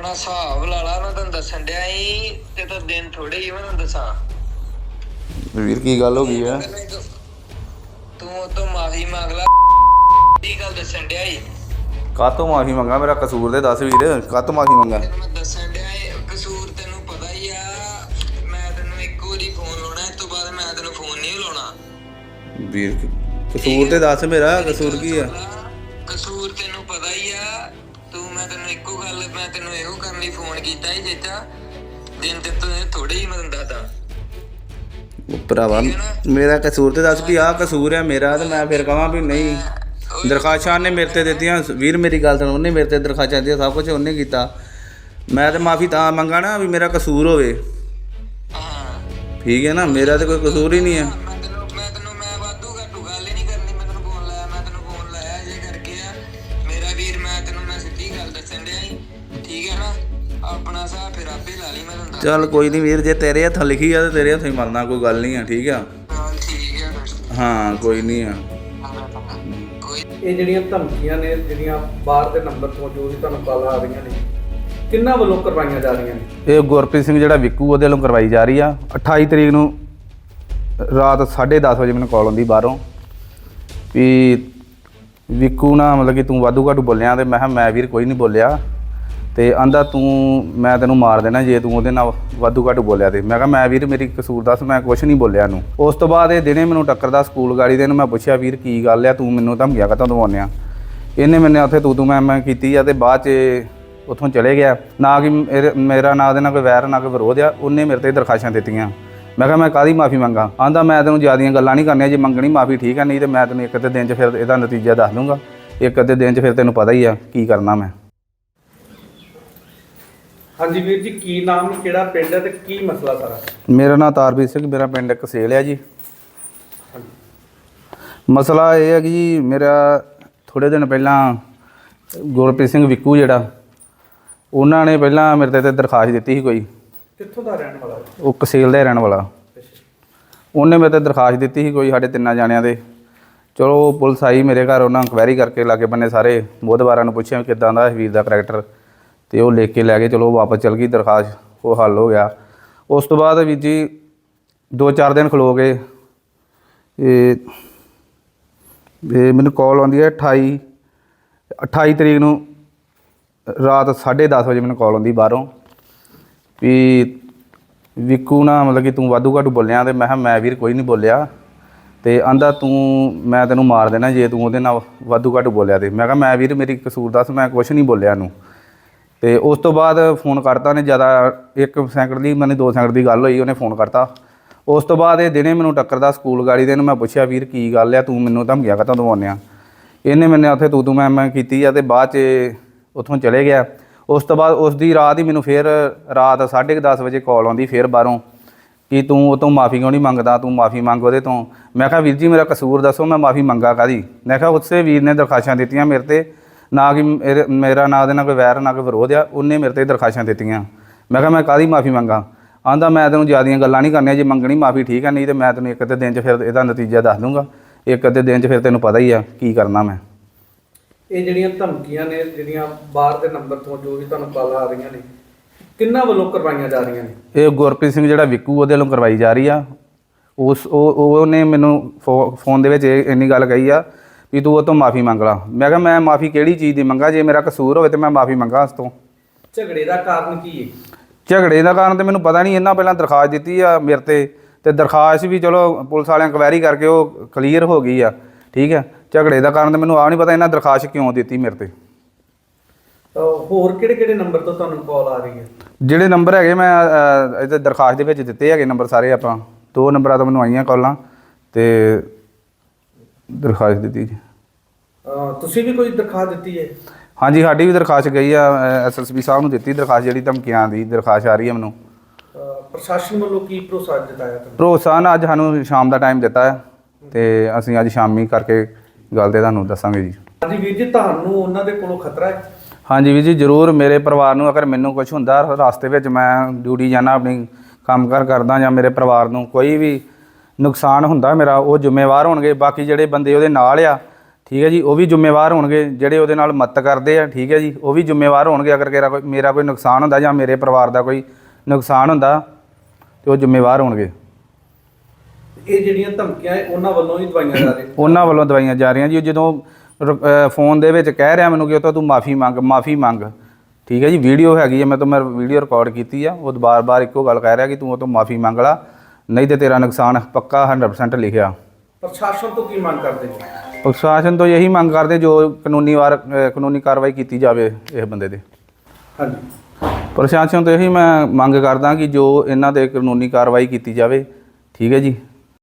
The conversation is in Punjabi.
ਆਪਣਾ ਹਿਸਾਬ ਲਾ ਲਾ ਮੈਂ ਤੈਨੂੰ ਦੱਸਣ ਡਿਆ ਸੀ ਤੇ ਤਾਂ ਦਿਨ ਥੋੜੇ ਹੀ ਮੈਂ ਤੈਨੂੰ ਦੱਸਾਂ। ਵੀਰ ਕੀ ਗੱਲ ਹੋ ਗਈ ਆ? ਤੂੰ ਉਹ ਤੋਂ ਮਾਫੀ ਮੰਗ ਲੈ। ਕੀ ਗੱਲ ਦੱਸਣ ਡਿਆ ਸੀ ਕਾਤੋਂ ਮਾਫੀ ਮੰਗਾ? ਮੇਰਾ ਕਸੂਰ ਦੇ ਦੱਸ ਵੀਰ ਕਾਤੋਂ ਮਾਫੀ ਮੰਗਾ? ਤੈਨੂੰ ਮੈਂ ਦੱਸਣ ਡਿਆ ਸੀ ਕਸੂਰ ਤੈਨੂੰ ਪਤਾ ਹੀ ਆ ਮੈਂ ਤੈਨੂੰ ਇੱਕ ਵਾਰੀ ਫੋਨ ਲਾਉਣਾ ਇਸ ਤੋਂ ਬਾਅਦ ਮੈਂ ਤੈਨੂੰ ਫੋਨ ਨਹੀਂ ਲਾਉਣਾ। ਵੀਰ ਕਸੂਰ ਤੇ ਦੱਸ ਮੇਰਾ ਕਸੂਰ ਕੀ ਆ? ਕਸੂਰ ਤੈਨੂੰ ਪਤਾ ਹੀ ਆ ਮੈਂ ਤੈਨੂੰ ਇੱਕੋ ਗੱਲ ਮੈਂ ਤੈਨੂੰ ਇਹੋ ਕਰਨ ਲਈ ਫੋਨ ਕੀਤਾ ਸੀ ਜੇਤਾ ਦਿਨ ਤੇ ਤੂੰ ਥੋੜੇ ਹੀ ਮੈਂ ਤੈਨੂੰ ਦੱਸਦਾ ਭਰਾਵਾ ਮੇਰਾ ਕਸੂਰ ਤੇ ਦੱਸ ਵੀ ਆਹ ਕਸੂਰ ਆ ਮੇਰਾ ਤੇ ਮੈਂ ਫਿਰ ਕਹਾਂ ਵੀ ਨਹੀਂ। ਦਰਖਾਸ਼ਾਂ ਨੇ ਮੇਰੇ ਤੇ ਦਿੱਤੀਆਂ ਵੀਰ ਮੇਰੀ ਗੱਲ ਸੁਣ ਉਹਨੇ ਮੇਰੇ ਤੇ ਦਰਖਾਸ਼ਾਂ ਦਿੱਤੀਆਂ ਸਭ ਕੁਝ ਉਹਨੇ ਕੀਤਾ। ਮੈਂ ਤੇ ਮਾਫੀ ਤਾਂ ਮੰਗਾ ਨਾ ਵੀ ਮੇਰਾ ਕਸੂਰ ਹੋਵੇ। ਹਾਂ। ਠੀਕ ਹੈ ਨਾ ਮੇਰਾ ਤੇ ਕੋਈ ਕਸੂਰ ਹੀ ਨਹੀਂ ਹੈ। ਚੱਲ ਕੋਈ ਨਹੀਂ ਵੀਰ ਜੇ ਤੇਰੇ ਹੱਥ ਲਿਖੀ ਆ ਤੇ ਤੇਰੇ ਹੱਥੋਂ ਹੀ ਮਰਨਾ ਕੋਈ ਗੱਲ ਨਹੀਂ ਆ ਠੀਕ ਆ? ਹੈ ਕੋਈ ਨਹੀਂ ਆ। ਇਹ ਜਿਹੜੀਆਂ ਧਮਕੀਆਂ ਨੇ ਜਿਹੜੀਆਂ ਬਾਹਰ ਦੇ ਨੰਬਰ ਤੋਂ ਜੋ ਵੀ ਤੁਹਾਨੂੰ ਕਾਲ ਆ ਰਹੀਆਂ ਨੇ ਕਿੰਨਾ ਵੱਲੋਂ ਕਰਵਾਈਆਂ ਜਾ ਰਹੀਆਂ ਨੇ? ਇਹ ਗੁਰਪ੍ਰੀਤ ਸਿੰਘ ਜਿਹੜਾ ਵਿਕੂ ਉਹਦੇ ਵੱਲੋਂ ਕਰਵਾਈ ਜਾ ਰਹੀ ਆ। 28 ਤਰੀਕ ਨੂੰ ਰਾਤ 10:30 ਵਜੇ ਮੈਨੂੰ ਕਾਲ ਆਉਂਦੀ ਬਾਹਰੋਂ ਵੀ ਵਿਕੂ ਨਾ ਮਤਲਬ ਕਿ ਤੂੰ ਵਾਧੂ ਘਾਟੂ ਬੋਲਿਆ ਤੇ ਮੈਂ ਕਿਹਾ ਮੈਂ ਵੀਰ ਕੋਈ ਨਹੀਂ ਬੋਲਿਆ। ਤੇ ਆਂਦਾ ਤੂੰ, ਮੈਂ ਤੈਨੂੰ ਮਾਰ ਦੇਣਾ ਜੇ ਤੂੰ ਉਹਦੇ ਨਾਲ ਵਾਧੂ ਘਾਟੂ ਬੋਲਿਆ ਤੇ। ਮੈਂ ਕਿਹਾ, ਮੈਂ ਵੀਰ, ਮੇਰੀ ਕਸੂਰ ਦੱਸ, ਮੈਂ ਕੁਝ ਨਹੀਂ ਬੋਲਿਆ ਨੂੰ ਉਸ ਤੋਂ ਬਾਅਦ ਇਹ ਦਿਨੇ ਮੈਨੂੰ ਟੱਕਰਦਾ ਸਕੂਲ ਗਾੜੀ ਦੇ ਨੂੰ ਮੈਂ ਪੁੱਛਿਆ, ਵੀਰ, ਕੀ ਗੱਲ ਆ? ਤੂੰ ਮੈਨੂੰ ਧਮਕੀਆਂ ਕਾਤੋਂ ਦਵਾਉਂਦਿਆ? ਇਹਨੇ ਮੈਨੇ ਉੱਥੇ ਤੂੰ ਤੂੰ ਮੈਂ ਮੈਂ ਕੀਤੀ ਆ ਤੇ ਬਾਅਦ ਚ ਉੱਥੋਂ ਚਲੇ ਗਿਆ। ਨਾ ਕਿ ਮੇਰੇ- ਮੇਰਾ ਨਾ ਉਹਦੇ ਨਾਲ ਕੋਈ ਵੈਰ, ਨਾ ਕੋਈ ਵਿਰੋਧ ਆ, ਉਹਨੇ ਮੇਰੇ ਤੇ ਦਰਖਾਸ਼ਾਂ ਦਿੱਤੀਆਂ। ਮੈਂ ਕਿਹਾ, ਮੈਂ ਕਾਦੀ ਮਾਫੀ ਮੰਗਾ? ਆਂਦਾ, ਮੈਂ ਤੈਨੂੰ ਜ਼ਿਆਦੀਆਂ ਗੱਲਾਂ ਨਹੀਂ ਕਰਨੀਆਂ, ਜੇ ਮੰਗਣੀ ਮਾਫੀ ਠੀਕ ਆ, ਨਹੀਂ ਤੇ ਮੈਂ ਤੈਨੂੰ ਇੱਕ ਅੱਧੇ ਦਿਨ 'ਚ ਫਿਰ ਇਹਦਾ ਨਤੀਜਾ ਦੱਸ ਦੂੰਗਾ। ਇੱਕ ਅੱਧੇ ਦਿਨ 'ਚ ਫਿਰ ਤੈਨੂੰ ਪਤਾ ਹੀ ਆ, ਕੀ ਕਰਨਾ ਮੈਂ। ਹਾਂਜੀ ਵੀਰ ਜੀ ਕੀ ਨਾਮ ਕਿਹੜਾ ਪਿੰਡ ਹੈ ਤੇ ਕੀ ਮਸਲਾ ਸਾਰਾ? ਮੇਰਾ ਨਾਮ ਤਾਰਬੀਰ ਸਿੰਘ ਮੇਰਾ ਪਿੰਡ ਕਸੇਲ ਆ ਜੀ। ਮਸਲਾ ਇਹ ਹੈ ਕਿ ਜੀ ਮੇਰਾ ਥੋੜੇ ਦਿਨ ਪਹਿਲਾਂ ਗੁਰਪ੍ਰੀਤ ਸਿੰਘ ਵਿਕੂ ਜਿਹੜਾ ਉਹਨਾਂ ਨੇ ਪਹਿਲਾਂ ਮੇਰੇ ਤੇ ਦਰਖਾਸਤ ਦਿੱਤੀ ਸੀ ਕੋਈ। ਕਿੱਥੋਂ ਦਾ ਰਹਿਣ ਵਾਲਾ ਹੈ ਉਹ ਕਸੇਲ ਦਾ ਰਹਿਣ ਵਾਲਾ। ਉਹਨੇ ਮੇਰੇ ਤੇ ਦਰਖਾਸਤ ਦਿੱਤੀ ਸੀ ਕੋਈ ਸਾਡੇ ਤਿੰਨਾਂ ਜਾਣਿਆਂ ਦੇ। ਚਲੋ ਪੁਲਿਸ ਆਈ ਮੇਰੇ ਘਰ ਉਹਨਾਂ ਇਨਕੁਆਇਰੀ ਕਰਕੇ ਲਾਗੇ ਬੰਨੇ ਸਾਰੇ। ਬੁੱਧਵਾਰਾਂ ਨੂੰ ਪੁੱਛਿਆ ਕਿਦਾਂ ਦਾ ਹੈ ਵੀਰ ਦਾ ਕਰੈਕਟਰ ਤੇ ਉਹ ਲਿਖ ਕੇ ਲੈ ਗਏ, ਚਲੋ ਵਾਪਸ ਚਲ ਗਈ, ਦਰਖਾਸਤ ਉਹ ਹੱਲ ਹੋ ਗਿਆ। ਉਸ ਤੋਂ ਬਾਅਦ ਵੀ ਜੀ ਦੋ ਚਾਰ ਦਿਨ ਖਲੋ ਗਏ। ਇਹ ਇਹ ਮੈਨੂੰ ਕਾਲ ਆਉਂਦੀ ਹੈ 28 28 ਤਰੀਕ ਨੂੰ ਰਾਤ 10:30 ਵਜੇ ਮੈਨੂੰ ਕਾਲ ਆਉਂਦੀ ਬਾਹਰੋਂ ਵੀ ਵਿਕੂ ਨਾ ਮਤਲਬ ਕਿ ਤੂੰ ਵਾਧੂ ਘਾਟੂ ਬੋਲਿਆ ਤੇ ਮੈਂ ਕਿਹਾ, ਮੈਂ ਵੀਰ ਕੋਈ ਨਹੀਂ ਬੋਲਿਆ ਤੇ ਆਂਦਾ ਤੂੰ, ਮੈਂ ਤੈਨੂੰ ਮਾਰ ਦੇਣਾ ਜੇ ਤੂੰ ਉਹਦੇ ਨਾਲ ਵਾਧੂ ਘਾਟੂ ਬੋਲਿਆ ਤੇ। ਮੈਂ ਕਿਹਾ, ਮੈਂ ਵੀਰ ਮੇਰੀ ਕਸੂਰ ਦੱਸ, ਮੈਂ ਕੁਝ ਨਹੀਂ ਬੋਲਿਆ ਨੂੰ ਤੇ ਉਸ ਤੋਂ ਬਾਅਦ ਫੋਨ ਕਰਤਾ ਉਹਨੇ ਜ਼ਿਆਦਾ 1 ਸੈਕਿੰਡ ਦੀ, ਮੈਨੂੰ 2 ਸੈਕਿੰਡ ਦੀ ਗੱਲ ਹੋਈ, ਉਹਨੇ ਫੋਨ ਕਰਤਾ। ਉਸ ਤੋਂ ਬਾਅਦ ਇਹ ਦਿਨੇ ਮੈਨੂੰ ਟੱਕਰਦਾ ਸਕੂਲ ਗਾੜੀ ਦੇ ਨੂੰ ਮੈਂ ਪੁੱਛਿਆ, ਵੀਰ, ਕੀ ਗੱਲ ਆ? ਤੂੰ ਮੈਨੂੰ ਧਮਕੀਆਂ ਕਾਤੋਂ ਦਵਾਉਂਦਿਆ ਇਹਨੇ ਮੈਨੂੰ ਉੱਥੇ ਤੂੰ ਤੂੰ, ਮੈਂ ਮੈਂ ਕੀਤੀ ਆ ਤੇ ਬਾਅਦ ਚ ਉੱਥੋਂ ਚਲੇ ਗਿਆ। ਉਸ ਤੋਂ ਬਾਅਦ ਉਸ ਦੀ ਰਾਤ ਹੀ ਮੈਨੂੰ ਫੇਰ ਰਾਤ 10:30 ਵਜੇ ਕਾਲ ਆਉਂਦੀ ਫੇਰ ਬਾਹਰੋਂ, ਕਿ ਤੂੰ ਉਹ ਤੋਂ ਮਾਫੀ ਕਿਉਂ ਨਹੀਂ ਮੰਗਦਾ? ਤੂੰ ਮਾਫੀ ਮੰਗ ਉਹਦੇ ਤੋਂ। ਮੈਂ ਕਿਹਾ, ਵੀਰ ਜੀ, ਮੇਰਾ ਕਸੂਰ ਦੱਸੋ, ਮੈਂ ਮਾਫੀ ਮੰਗਾ ਕਾਦੀ ਮੈਂ ਕਿਹਾ, ਉਸੇ ਵੀਰ ਨੇ ਦਰਖਾਸ਼ਾਂ ਦਿੱਤੀਆਂ ਮੇਰੇ ਤੇ ਨਾ ਕਿ ਮੇਰੇ- ਮੇਰਾ ਨਾ ਉਹਦੇ ਨਾਲ ਕੋਈ ਵੈਰ ਨਾ ਕੋਈ ਵਿਰੋਧ ਆ। ਉਹਨੇ ਮੇਰੇ ਤੇ ਦਰਖਾਸ਼ਾਂ ਦਿੱਤੀਆਂ। ਮੈਂ ਕਿਹਾ ਮੈਂ ਕਾਦੀ ਮਾਫੀ ਮੰਗਾ? ਆਂਦਾ ਮੈਂ ਤੈਨੂੰ ਜ਼ਿਆਦੀਆਂ ਗੱਲਾਂ ਨਹੀਂ ਕਰਨੀਆਂ। ਜੇ ਮੰਗਣੀ ਮਾਫੀ ਠੀਕ ਆ ਨਹੀਂ ਤੇ ਮੈਂ ਤੈਨੂੰ ਇੱਕ ਅੱਧੇ ਦਿਨ 'ਚ ਫਿਰ ਇਹਦਾ ਨਤੀਜਾ ਦੱਸ ਦੂੰਗਾ। ਇੱਕ ਅੱਧੇ ਦਿਨ 'ਚ ਫਿਰ ਤੈਨੂੰ ਪਤਾ ਹੀ ਆ ਕੀ ਕਰਨਾ ਮੈਂ। ਇਹ ਜਿਹੜੀਆਂ ਧਮਕੀਆਂ ਨੇ ਜਿਹੜੀਆਂ ਬਾਹਰ ਦੇ ਨੰਬਰ ਤੋਂ ਜੋ ਵੀ ਤੁਹਾਨੂੰ ਕਾਲ ਆ ਰਹੀਆਂ ਨੇ ਕਿੰਨਾ ਵੱਲੋਂ ਕਰਵਾਈਆਂ ਜਾ ਰਹੀਆਂ ਨੇ? ਇਹ ਗੁਰਪ੍ਰੀਤ ਸਿੰਘ ਜਿਹੜਾ ਵਿਕੂ ਉਹਦੇ ਵੱਲੋਂ ਕਰਵਾਈ ਜਾ ਰਹੀ ਆ। ਉਸ ਉਹ ਉਹ- ਉਹਨੇ ਮੈਨੂੰ ਫੋ- ਫੋਨ ਦੇ ਵਿੱਚ ਇਹ ਇੰਨੀ ਗੱਲ ਕਹੀ ਆ ਵੀ ਤੂੰ ਉਹ ਤੋਂ ਮਾਫੀ ਮੰਗ ਲਾ। ਮੈਂ ਕਿਹਾ ਮੈਂ ਮਾਫੀ ਕਿਹੜੀ ਚੀਜ਼ ਦੀ ਮੰਗਾ? ਜੇ ਮੇਰਾ ਕਸੂਰ ਹੋਵੇ ਤੇ ਮੈਂ ਮਾਫੀ ਮੰਗਾ ਉਸ ਤੋਂ। ਝਗੜੇ ਦਾ ਕਾਰਨ ਕੀ ਹੈ ਝਗੜੇ ਦਾ ਕਾਰਨ ਤੇ ਮੈਨੂੰ ਪਤਾ ਨਹੀਂ ਇਹਨਾਂ ਪਹਿਲਾਂ ਦਰਖਾਸਤ ਦਿੱਤੀ ਆ ਮੇਰੇ ਤੇ। ਤੇ ਦਰਖਾਸਤ ਵੀ ਚਲੋ ਪੁਲਿਸ ਵਾਲਿਆਂ ਇਨਕੁਆਇਰੀ ਕਰਕੇ ਉਹ ਕਲੀਅਰ ਹੋ ਗਈ ਆ ਠੀਕ ਹੈ ਝਗੜੇ ਦਾ ਕਾਰਨ ਤੇ ਮੈਨੂੰ ਆ ਨਹੀਂ ਪਤਾ ਇਹਨਾਂ ਦਰਖਾਸਤ ਕਿਉਂ ਦਿੱਤੀ ਮੇਰੇ ਤੇ। ਤਾਂ ਹੋਰ ਕਿਹੜੇ ਕਿਹੜੇ ਨੰਬਰ ਤੋਂ ਤੁਹਾਨੂੰ ਕਾਲ ਆ ਰਹੀ ਹੈ ਜਿਹੜੇ ਨੰਬਰ ਹੈਗੇ ਮੈਂ ਅ, ਇਹਦੇ ਦਰਖਾਸਤ ਦੇ ਵਿੱਚ ਦਿੱਤੇ ਹੈਗੇ ਨੰਬਰ ਸਾਰੇ ਆਪਾਂ। ਦੋ ਨੰਬਰਾਂ ਤੋਂ ਮੈਨੂੰ ਆਈਆਂ ਕਾਲਾਂ ਤੇ ਦਰਖਾਸਤ ਦਿੱਤੀ ਜੀ। ਅਹ ਤੁਸੀਂ ਵੀ ਕੋਈ ਦਰਖਾਸਤ ਦਿੱਤੀ ਹੈ? ਹਾਂਜੀ ਸਾਡੀ ਵੀ ਦਰਖਾਸਤ ਗਈ ਆ ਐਸਐਸਪੀ ਸਾਹਿਬ ਨੂੰ ਦਿੱਤੀ ਦਰਖਾਸਤ ਜਿਹੜੀ ਧਮਕੀਆਂ ਦੀ ਦਰਖਾਸਤ ਆ ਰਹੀ ਹੈ ਮੈਨੂੰ। ਅਹ ਪ੍ਰਸ਼ਾਸਨ ਵੱਲੋਂ ਕੀ ਭਰੋਸਾ ਜਤਾਇਆ ਤੁਹਾਨੂੰ? ਭਰੋਸਾ ਅੱਜ ਸਾਨੂੰ ਸ਼ਾਮ ਦਾ ਟਾਈਮ ਦਿੱਤਾ ਹੈ ਤੇ ਅਸੀਂ ਅੱਜ ਸ਼ਾਮੀ ਕਰਕੇ ਗੱਲ ਤੇ ਤੁਹਾਨੂੰ ਦੱਸਾਂਗੇ ਜੀ। ਹਾਂਜੀ ਵੀਰ ਜੀ ਤੁਹਾਨੂੰ ਉਹਨਾਂ ਦੇ ਕੋਲੋਂ ਖਤਰਾ ਹੈ? ਹਾਂਜੀ ਵੀਰ ਜੀ ਜ਼ਰੂਰ ਮੇਰੇ ਪਰਿਵਾਰ ਨੂੰ ਅਗਰ ਮੈਨੂੰ ਕੁਝ ਹੁੰਦਾ ਰਸਤੇ ਵਿੱਚ ਮੈਂ ਡਿਊਟੀ ਜਾਣਾ ਆਪਣੀ ਕੰਮਕਾਰ ਕਰਦਾ ਜਾਂ ਮੇਰੇ ਪਰਿਵਾਰ ਨੂੰ ਕੋਈ ਵੀ ਨੁਕਸਾਨ ਹੁੰਦਾ ਮੇਰਾ ਉਹ ਜ਼ਿੰਮੇਵਾਰ ਹੋਣਗੇ ਬਾਕੀ ਜਿਹੜੇ ਬੰਦੇ ਉਹਦੇ ਨਾਲ ਆ ਠੀਕ ਹੈ ਜੀ ਉਹ ਵੀ ਜ਼ਿੰਮੇਵਾਰ ਹੋਣਗੇ ਜਿਹੜੇ ਉਹਦੇ ਨਾਲ ਮਦਦ ਕਰਦੇ ਆ ਠੀਕ ਹੈ ਜੀ ਉਹ ਵੀ ਜ਼ਿੰਮੇਵਾਰ ਹੋਣਗੇ ਅਗਰ ਮੇਰਾ ਕੋਈ ਮੇਰਾ ਕੋਈ ਨੁਕਸਾਨ ਹੁੰਦਾ ਜਾਂ ਮੇਰੇ ਪਰਿਵਾਰ ਦਾ ਕੋਈ ਨੁਕਸਾਨ ਹੁੰਦਾ ਤੇ ਉਹ ਜ਼ਿੰਮੇਵਾਰ ਹੋਣਗੇ। ਇਹ ਜਿਹੜੀਆਂ ਧਮਕੀਆਂ ਇਹ ਉਹਨਾਂ ਵੱਲੋਂ ਹੀ ਦਵਾਈਆਂ ਜਾ ਰਹੀਆਂ? ਉਹਨਾਂ ਵੱਲੋਂ ਦਵਾਈਆਂ ਜਾ ਰਹੀਆਂ ਜੀ ਉਹ ਜਦੋਂ ਰ- ਅਹ ਫੋਨ ਦੇ ਵਿੱਚ ਕਹਿ ਰਿਹਾ ਮੈਨੂੰ ਕਿ ਉਹ ਤੋਂ ਤੂੰ ਮਾਫੀ ਮੰਗ ਮਾਫੀ ਮੰਗ ਠੀਕ ਹੈ ਜੀ ਵੀਡੀਓ ਹੈਗੀ ਹੈ ਮੈਂ ਤੋਂ ਮੈਂ ਵੀਡੀਓ ਰਿਕਾਰਡ ਕੀਤੀ ਆ ਉਹ ਬਾਰ-ਬਾਰ ਇੱਕੋ ਗੱਲ ਕਹਿ ਰਿਹਾ ਕਿ ਤੂੰ ਉਹ ਤੋਂ ਮਾਫੀ ਮੰਗ ਲਾ ਨਹੀਂ ਤੇ ਤੇਰਾ ਨੁਕਸਾਨ ਪੱਕਾ 100% ਲਿਖਿਆ। ਪ੍ਰਸ਼ਾਸਨ ਤੋਂ ਕੀ ਮੰਗ ਕਰਦੇ ਜੀ ਪ੍ਰਸ਼ਾਸਨ ਤੋਂ ਇਹੀ ਮੰਗ ਕਰਦੇ ਜੋ ਕਾਨੂੰਨੀ ਵਾਰ ਕਾਨੂੰਨੀ ਕਾਰਵਾਈ ਕੀਤੀ ਜਾਵੇ ਇਸ ਬੰਦੇ ਤੇ। ਹਾਂਜੀ। ਪ੍ਰਸ਼ਾਸਨ ਤੋਂ ਇਹੀ ਮੈਂ ਮੰਗ ਕਰਦਾ ਕਿ ਜੋ ਇਹਨਾਂ ਤੇ ਕਾਨੂੰਨੀ ਕਾਰਵਾਈ ਕੀਤੀ ਜਾਵੇ ਠੀਕ ਹੈ ਜੀ।